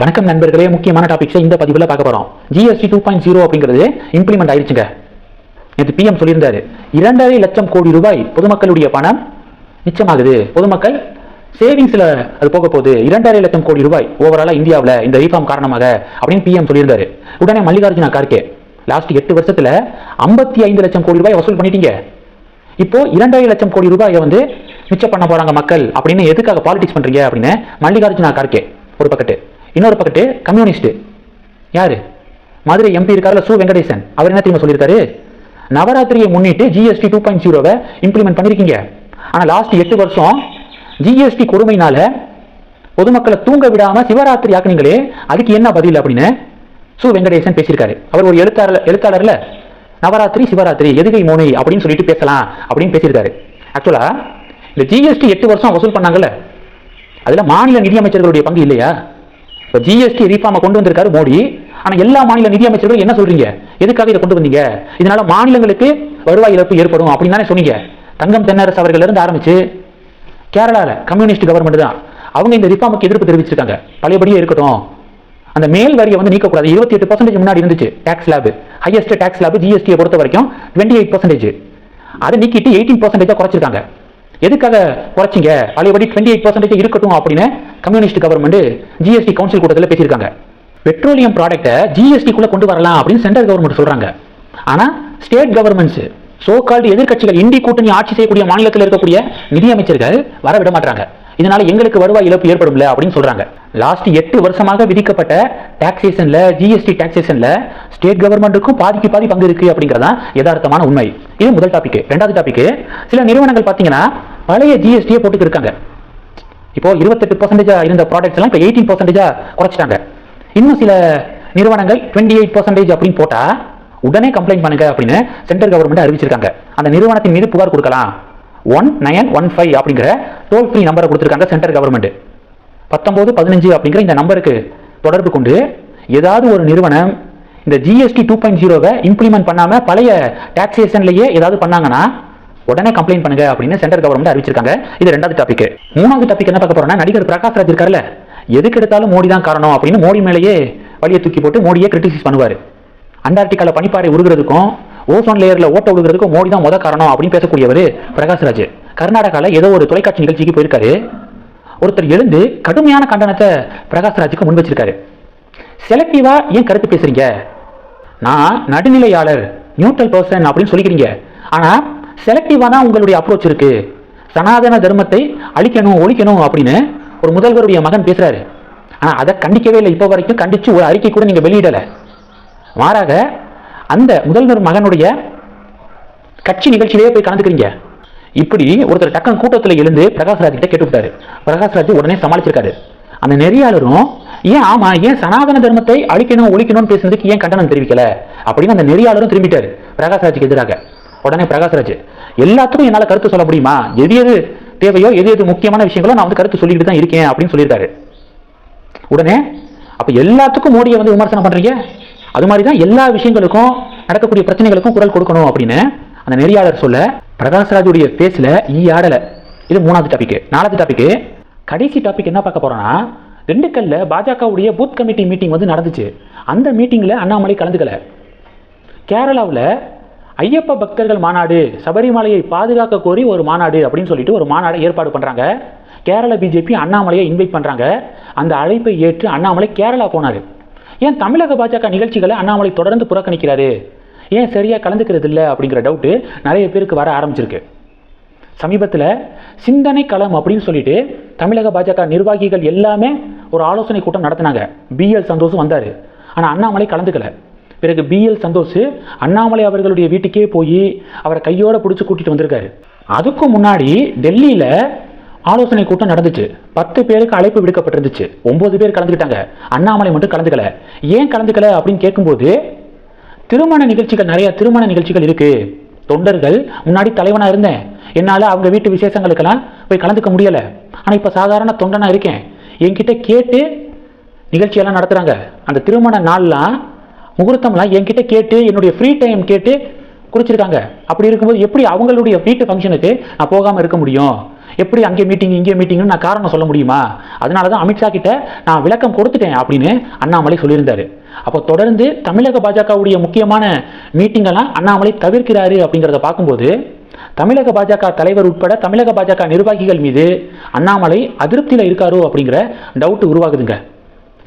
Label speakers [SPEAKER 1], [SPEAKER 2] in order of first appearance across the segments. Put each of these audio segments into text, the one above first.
[SPEAKER 1] வணக்கம் நண்பர்களே முக்கியமான டாபிக்ஸை இந்த பதிவில் பார்க்க போகிறோம் ஜிஎஸ்டி டூ பாயிண்ட் ஜீரோ அப்படிங்கிறது இம்ப்ளிமெண்ட் ஆயிடுச்சுங்க. நேற்று பிஎம் சொல்லியிருந்தாரு. இரண்டரை லட்சம் கோடி ரூபாய் பொதுமக்களுடைய பணம் மிச்சமாகுது. பொதுமக்கள் சேவிங்ஸில் அது போக போகுது. இரண்டரை லட்சம் கோடி ரூபாய் ஓவராலாக இந்தியாவில் இந்த ரீஃபார்ம் காரணமாக அப்படின்னு பிஎம் சொல்லியிருந்தாரு. உடனே மல்லிகார்ஜுன கார்கே லாஸ்ட் எட்டு வருஷத்தில் ஐம்பத்தி ஐந்து லட்சம் கோடி ரூபாய் வசூல் பண்ணிட்டீங்க. இப்போ இரண்டரை லட்சம் கோடி ரூபாயை வந்து மிச்சம் பண்ண போறாங்க மக்கள் அப்படின்னு எதுக்காக பாலிடிக்ஸ் பண்றீங்க அப்படின்னு மல்லிகார்ஜுனா கார்கே ஒரு பக்கத்து. இன்னொரு பக்கத்து கம்யூனிஸ்ட் யாரு? மதுரை எம்பி இருக்கார்ல சு. வெங்கடேசன். அவர் என்ன தெரியுமா சொல்லியிருக்காரு? நவராத்திரியை முன்னிட்டு ஜிஎஸ்டி டூ பாயிண்ட் ஜீரோவை இம்ப்ளிமெண்ட் பண்ணிருக்கீங்க ஆனால் லாஸ்ட் எட்டு வருஷம் ஜிஎஸ்டி கொடுமையினால பொதுமக்களை தூங்க விடாம சிவராத்திரி ஆக்குனீங்களே அதுக்கு என்ன பதில் அப்படின்னு சு. வெங்கடேசன் பேசியிருக்காரு. அவர் ஒரு எழுத்தாளர் எழுத்தாளர்ல நவராத்திரி சிவராத்திரி எதுகை மோனை அப்படின்னு சொல்லிட்டு பேசலாம் அப்படின்னு பேசியிருக்காரு. ஆக்சுவலா இந்த ஜிஎஸ்டி எட்டு வருஷம் வசூல் பண்ணாங்கல்ல அதுல மாநில நிதியமைச்சர்களுடைய பங்கு இல்லையா? இப்போ ஜிஎஸ்டி ரீஃபார்மை கொண்டு வந்திருக்காரு மோடி. ஆனால் எல்லா மாநில நிதியமைச்சர்களும் என்ன சொல்றீங்க? எதுக்காக இதை கொண்டு வந்தீங்க? இதனால மாநிலங்களுக்கு வருவாய் இழப்பு ஏற்படும் அப்படின்னு தானே சொன்னீங்க. தங்கம் தென்னரசு அவர்கள் இருந்து ஆரம்பிச்சு கேரளாவில் கம்யூனிஸ்ட் கவர்மெண்ட் தான். அவங்க இந்த ரிஃபார்முக்கு எதிர்ப்பு தெரிவிச்சிருக்காங்க. பழையபடியே இருக்கட்டும். அந்த மேல் வரியை வந்து நீக்கக்கூடாது. இருபத்தி எட்டு பர்சன்டேஜ் முன்னாடி இருந்துச்சு. Tax slab highest tax slab ஜிஎஸ்டியை பொறுத்த வரைக்கும் டுவெண்ட்டி எயிட் பர்சன்டேஜ் அதை நீக்கிட்டு எயிட்டீன் பர்சன்டேஜாக குறைச்சிருக்காங்க. எதுக்காக குறைச்சிங்க? பழையபடி டுவெண்ட்டி எயிட் பர்சன்டேஜ் இருக்கட்டும் அப்படின்னு கம்யூனிஸ்ட் கவர்மெண்ட் ஜிஎஸ்டி கவுன்சில் கூட்டத்தில் பேசியிருக்காங்க. பெட்ரோலியம் ப்ராடக்ட்டை ஜிஎஸ்டிக்குள்ளே கொண்டு வரலாம் அப்படின்னு சென்ட்ரல் கவர்மெண்ட் சொல்றாங்க. ஆனா ஸ்டேட் கவர்மெண்ட்ஸ் சோ கால்டு எதிர்க்கட்சிகள் இந்தி கூட்டணி ஆட்சி செய்யக்கூடிய மாநிலத்தில் இருக்கக்கூடிய நிதியமைச்சர்கள் வர விட மாட்டாங்க இதனால எங்களுக்கு வருவாய் இழப்பு ஏற்படும்ல அப்படின்னு சொல்றாங்க. லாஸ்ட் எட்டு வருஷமாக விதிக்கப்பட்ட டாக்ஸேஷன்ல ஜிஎஸ்டி டாக்ஸேஷன்ல ஸ்டேட் கவர்மெண்ட்டுக்கும் பாதிக்கு பாதி பங்கு இருக்கு அப்படிங்கறதான் யதார்த்தமான உண்மை. இது முதல் டாபிக் ரெண்டாவது டாபிக் சில நிறுவனங்கள் பாத்தீங்கன்னா பழைய ஜிஎஸ்டியை போட்டுட்டு இருக்காங்க இப்போ இருபத்தெட்டு பர்சன்டேஜா இருந்த ப்ராடக்ட்ஸ் எல்லாம் இப்போ எயிட்டீன் பர்சன்டேஜா குறைச்சிட்டாங்க. இன்னும் சில நிறுவனங்கள் டுவெண்ட்டி எயிட் பர்சன்டேஜ் அப்படின்னு போட்டால் உடனே கம்ப்ளைண்ட் பண்ணுங்க அப்படின்னு சென்ட்ரல் கவர்மெண்ட் அறிவிச்சிருக்காங்க. அந்த நிறுவனத்தின் மீது புகார் கொடுக்கலாம். ஒன் நயன் ஒன் ஃபைவ் அப்படிங்கிற டோல் ஃப்ரீ நம்பரை கொடுத்துருக்காங்க சென்ட்ரல் கவர்மெண்ட் பத்தொம்போது பதினஞ்சு அப்படிங்கிற இந்த நம்பருக்கு தொடர்பு கொண்டு ஏதாவது ஒரு நிறுவனம் இந்த ஜிஎஸ்டி டூ பாயிண்ட் ஜீரோவை இம்ப்ளிமெண்ட் பண்ணாமல் பழைய டாக்ஸேஷன்லேயே ஏதாவது பண்ணாங்கன்னா உடனே கம்ப்ளைண்ட் பண்ணுங்க அப்படின்னு சென்ட்ரல் கவர்மெண்ட் அறிவிச்சிருக்காங்க. இது ரெண்டாவது டாபிக் மூணாவது டாபிக் என்ன பார்க்க போறோம்னா நடிகர் பிரகாஷ் ராஜ் இருக்காருல்ல. எதுக்கு எடுத்தாலும் மோடி தான் காரணம் அப்படின்னு மோடி மேலேயே வழியை தூக்கி போட்டு மோடியே கிரிட்டிசைஸ் பண்ணுவார். அண்டார்டிகாவில் பனிப்பாறை உருகிறதுக்கும் ஓசோன் லேயரில் ஓட்ட விழுகிறதுக்கும் மோடி தான் முத காரணம் அப்படின்னு பேசக்கூடியவர் பிரகாஷ் ராஜ். கர்நாடகாவில் ஏதோ ஒரு தொலைக்காட்சி நிகழ்ச்சிக்கு போயிருக்காரு. ஒருத்தர் எழுந்து கடுமையான கண்டனத்தை பிரகாஷ் ராஜுக்கு முன் வச்சிருக்காரு. செலக்டிவா ஏன் கருத்து பேசுறீங்க? நான் நடுநிலையாளர் நியூட்ரல் பர்சன் அப்படின்னு சொல்லிக்கிறீங்க. ஆனால் செலக்டிவாக தான் உங்களுடைய அப்ரோச் இருக்கு. சனாதன தர்மத்தை அழிக்கணும் ஒழிக்கணும் அப்படின்னு ஒரு முதல்வருடைய மகன் பேசுறாரு. ஆனால் அதை கண்டிக்கவே இல்லை. இப்போ வரைக்கும் கண்டிச்சு ஒரு அறிக்கை கூட நீங்கள் வெளியிடலை. மாறாக அந்த முதல்வர் மகனுடைய கட்சி நிகழ்ச்சியிலேயே போய் கலந்துக்கிறீங்க. இப்படி ஒருத்தர் டக்கன் கூட்டத்தில் எழுந்து பிரகாஷ்ராஜ் கிட்ட கேட்டுவிட்டாரு. பிரகாஷ்ராஜ் உடனே சமாளிச்சிருக்காரு. அந்த நெறியாளரும் ஏன் ஆமா ஏன் சனாதன தர்மத்தை அழிக்கணும் ஒழிக்கணும்னு பேசுனதுக்கு ஏன் கண்டனம் தெரிவிக்கல? அப்படின்னு அந்த நெறியாளரும் திரும்பிட்டாரு. பிரகாஷ்ராஜுக்கு எதிராக. உடனே பிரகாஷ்ராஜ் எல்லாத்துக்கும் என்னால் கருத்து சொல்ல முடியுமா? எது எது தேவையோ எது எது முக்கியமான விஷயங்களோ நான் வந்து கருத்து சொல்லிக்கிட்டு தான் இருக்கேன் அப்படின்னு சொல்லியிருக்காரு. உடனே அப்போ எல்லாத்துக்கும் மோடியை வந்து விமர்சனம் பண்ணுறீங்க அது மாதிரி தான் எல்லா விஷயங்களுக்கும் நடக்கக்கூடிய பிரச்சனைகளுக்கும் குரல் கொடுக்கணும் அப்படின்னு அந்த நெறியாளர் சொல்ல பிரகாஷ்ராஜுடைய ஃபேஸ்ல ஈ ஆடலை. இது மூணாவது டாபிக் நாலாவது டாபிக் கடைசி டாபிக் என்ன பார்க்க போகிறோன்னா திண்டுக்கல்ல பாஜகவுடைய பூத் கமிட்டி மீட்டிங் வந்து நடந்துச்சு. அந்த மீட்டிங்கில் அண்ணாமலை கலந்துக்கல. கேரளாவில் ஐயப்ப பக்தர்கள் மாநாடு சபரிமலையை பாதுகாக்க கோரி ஒரு மாநாடு அப்படின்னு சொல்லிட்டு ஒரு மாநாடை ஏற்பாடு பண்றாங்க. கேரள பிஜேபி அண்ணாமலையை இன்வைட் பண்றாங்க. அந்த அழைப்பை ஏற்று அண்ணாமலை கேரளா போனாரு. ஏன் தமிழக பாஜக நிகழ்ச்சிகளை அண்ணாமலை தொடர்ந்து புறக்கணிக்கிறாரு? ஏன் சரியா கலந்துக்கிறது இல்லை அப்படிங்கிற டவுட்டு நிறைய பேருக்கு வர ஆரம்பிச்சிருக்கு. சமீபத்தில் சிந்தனை களம் அப்படின்னு சொல்லிட்டு தமிழக பாஜக நிர்வாகிகள் எல்லாமே ஒரு ஆலோசனை கூட்டம் நடத்தினாங்க. பிஎல் சந்தோஷம் வந்தார். ஆனால் அண்ணாமலை கலந்துக்கல. பிறகு பிஎல் சந்தோஷ் அண்ணாமலை அவர்களுடைய வீட்டுக்கே போய் அவரை கையோட பிடிச்சி கூட்டிட்டு வந்திருக்காரு. அதுக்கும் முன்னாடி டெல்லியில் ஆலோசனை கூட்டம் நடந்துச்சு. பத்து பேருக்கு அழைப்பு விடுக்கப்பட்டிருந்துச்சு. ஒன்பது பேர் கலந்துக்கிட்டாங்க. அண்ணாமலை மட்டும் கலந்துக்கல. ஏன் கலந்துக்கல அப்படின்னு கேட்கும்போது திருமண நிகழ்ச்சிகள் நிறைய திருமண நிகழ்ச்சிகள் இருக்கு. தொண்டர்கள் முன்னாடி தலைவனாக இருந்தேன். என்னால் அவங்க வீட்டு விசேஷங்களுக்கெல்லாம் போய் கலந்துக்க முடியலை. ஆனால் இப்போ சாதாரண தொண்டனாக இருக்கேன். என்கிட்ட கேட்டு நிகழ்ச்சியெல்லாம் நடத்துகிறாங்க அந்த திருமண நாள்லாம் முகூர்த்தம்லாம் என்கிட்ட கேட்டு என்னுடைய ஃப்ரீ டைம் கேட்டு குறிச்சிருக்காங்க அப்படி இருக்கும்போது எப்படி அவங்களுடைய வீட்டு ஃபங்க்ஷனுக்கு நான் போகாமல் இருக்க முடியும்? எப்படி அங்கே மீட்டிங் இங்கே மீட்டிங்னு நான் காரணம் சொல்ல முடியுமா? அதனால தான் அமித்ஷா கிட்ட நான் விளக்கம் கொடுத்துட்டேன் அப்படின்னு அண்ணாமலை சொல்லியிருந்தாரு. அப்போ தொடர்ந்து தமிழக பாஜகவுடைய முக்கியமான மீட்டிங்கெல்லாம் அண்ணாமலை தவிர்க்கிறாரு அப்படிங்கிறத பார்க்கும்போது தமிழக பாஜக தலைவர் உட்பட தமிழக பாஜக நிர்வாகிகள் மீது அண்ணாமலை அதிருப்தியில் இருக்காரோ அப்படிங்கிற டவுட் உருவாகுதுங்க.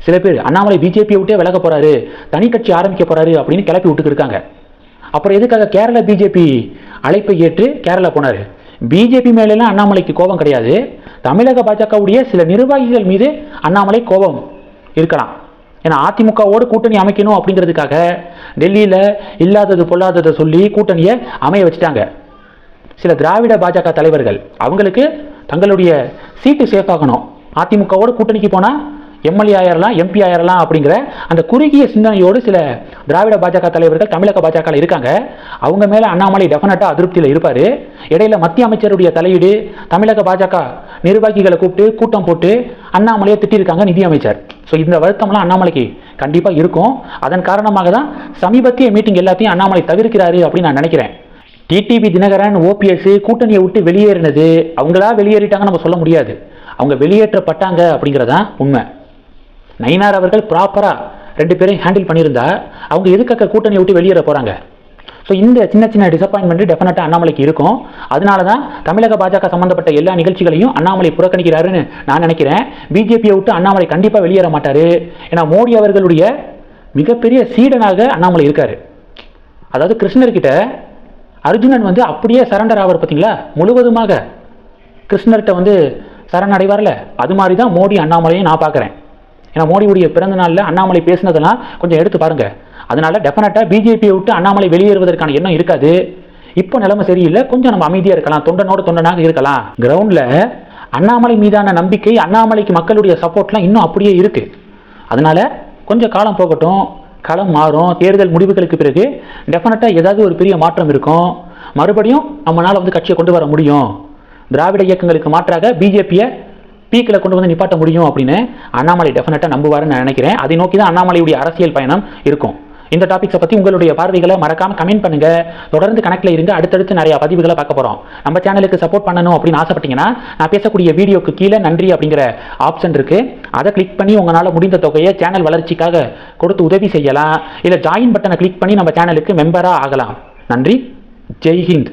[SPEAKER 1] சில பேர் அண்ணாமலை பிஜேபியை விட்டே விலக போறாரு தனி கட்சி ஆரம்பிக்க போறாரு அப்படின்னு கிளப்பி விட்டுக்கிருக்காங்க அப்புறம் எதுக்காக கேரள பிஜேபி அழைப்பை ஏற்று கேரளா போனார்? பிஜேபி மேலெல்லாம் அண்ணாமலைக்கு கோபம் கிடையாது. தமிழக பாஜகவுடைய சில நிர்வாகிகள் மீது அண்ணாமலை கோபம் இருக்கலாம். ஏன்னா அதிமுகவோடு கூட்டணி அமைக்கணும் அப்படிங்கிறதுக்காக டெல்லியில் இல்லாதது பொல்லாததை சொல்லி கூட்டணியை அமைய வச்சுட்டாங்க. சில திராவிட பாஜக தலைவர்கள் அவங்களுக்கு தங்களுடைய சீட்டு சேஃப் ஆகணும். அதிமுகவோடு கூட்டணிக்கு போனால் எம்எல்ஏ ஆயிரலாம் எம்பி ஆயிரலாம் அப்படிங்கிற அந்த குறுகிய சிந்தனையோடு சில திராவிட பாஜக தலைவர்கள் தமிழக பாஜக இருக்காங்க. அவங்க மேலே அண்ணாமலை டெஃபினட்டாக அதிருப்தியில் இருப்பார். இடையில மத்திய அமைச்சருடைய தலையீடு தமிழக பாஜக நிர்வாகிகளை கூப்பிட்டு கூட்டம் போட்டு அண்ணாமலையை திட்டியிருக்காங்க நிதியமைச்சர் ஸோ இந்த வருத்தம்லாம் அண்ணாமலைக்கு கண்டிப்பாக இருக்கும். அதன் காரணமாக தான் சமீபத்திய மீட்டிங் எல்லாத்தையும் அண்ணாமலை தவிர்க்கிறாரு அப்படின்னு நான் நினைக்கிறேன். டிடிவி தினகரன் ஓபிஎஸ் கூட்டணியை விட்டு வெளியேறினது. அவங்களா வெளியேறிட்டாங்க நம்ம சொல்ல முடியாது. அவங்க வெளியேற்றப்பட்டாங்க அப்படிங்கிறதான் உண்மை. நயினார் அவர்கள் ப்ராப்பராக ரெண்டு பேரையும் ஹேண்டில் பண்ணியிருந்தா அவங்க எதுக்காக கூட்டணியை விட்டு வெளியேற போகிறாங்க ஸோ இந்த சின்ன சின்ன டிசப்பாயின்மெண்ட் டெஃபினட்டாக அண்ணாமலைக்கு இருக்கும். அதனால தான் தமிழக பாஜக சம்மந்தப்பட்ட எல்லா நிகழ்ச்சிகளையும் அண்ணாமலை புறக்கணிக்கிறாருன்னு நான் நினைக்கிறேன். பிஜேபியை விட்டு அண்ணாமலை கண்டிப்பாக வெளியேற மாட்டார். ஏன்னா மோடி அவர்களுடைய மிகப்பெரிய சீடனாக அண்ணாமலை இருக்கார். அதாவது கிருஷ்ணர்கிட்ட அர்ஜுனன் வந்து அப்படியே சரண்டர் ஆவார் பார்த்தீங்களா? முழுவதுமாக கிருஷ்ணர்கிட்ட வந்து சரணடைவார்ல அது மாதிரி தான் மோடி அண்ணாமலையும் நான் பார்க்குறேன். ஏன்னா மோடியுடைய பிறந்த நாளில் அண்ணாமலை பேசினதெல்லாம் கொஞ்சம் எடுத்து பாருங்க. அதனால டெஃபினட்டாக பிஜேபியை விட்டு அண்ணாமலை வெளியேறுவதற்கான எண்ணம் இருக்காது. இப்போ நிலைமை சரியில்லை. கொஞ்சம் நம்ம அமைதியாக இருக்கலாம். தொண்டனோட தொண்டனாக இருக்கலாம். கிரவுண்டில் அண்ணாமலை மீதான நம்பிக்கை அண்ணாமலைக்கு மக்களுடைய சப்போர்ட்லாம் இன்னும் அப்படியே இருக்குது அதனால் கொஞ்சம் காலம் போகட்டும். களம் மாறும். தேர்தல் முடிவுகளுக்கு பிறகு டெஃபினட்டாக ஏதாவது ஒரு பெரிய மாற்றம் இருக்கும். மறுபடியும் நம்மளால் வந்து கட்சியை கொண்டு வர முடியும். திராவிட இயக்கங்களுக்கு மாற்றாக பிஜேபியை பீக்கில் கொண்டு வந்து நிப்பாட்ட முடியும் அப்படின்னு அண்ணாமலை டெஃபினட்டாக நம்புவாருன்னு நான் நினைக்கிறேன். அதை நோக்கி தான் அண்ணாமலையுடைய அரசியல் பயணம் இருக்கும். இந்த டாபிக்ஸை பற்றி உங்களுடைய பார்வைகளை மறக்காமல் கமெண்ட் பண்ணுங்கள் தொடர்ந்து கணக்கில் இருங்க. அடுத்தடுத்து நிறைய பதிவுகளை பார்க்க போகிறோம் நம்ம சேனலுக்கு சப்போர்ட் பண்ணணும் அப்படின்னு ஆசைப்பட்டீங்கன்னா நான் பேசக்கூடிய வீடியோக்கு கீழே நன்றி அப்படிங்கிற ஆப்ஷன் இருக்குது அதை கிளிக் பண்ணி உங்களால் முடிந்த தொகையை சேனல் வளர்ச்சிக்காக கொடுத்து உதவி செய்யலாம். இல்லை ஜாயின் பட்டனை கிளிக் பண்ணி நம்ம சேனலுக்கு மெம்பராக ஆகலாம். நன்றி. ஜெய் ஹிந்த்.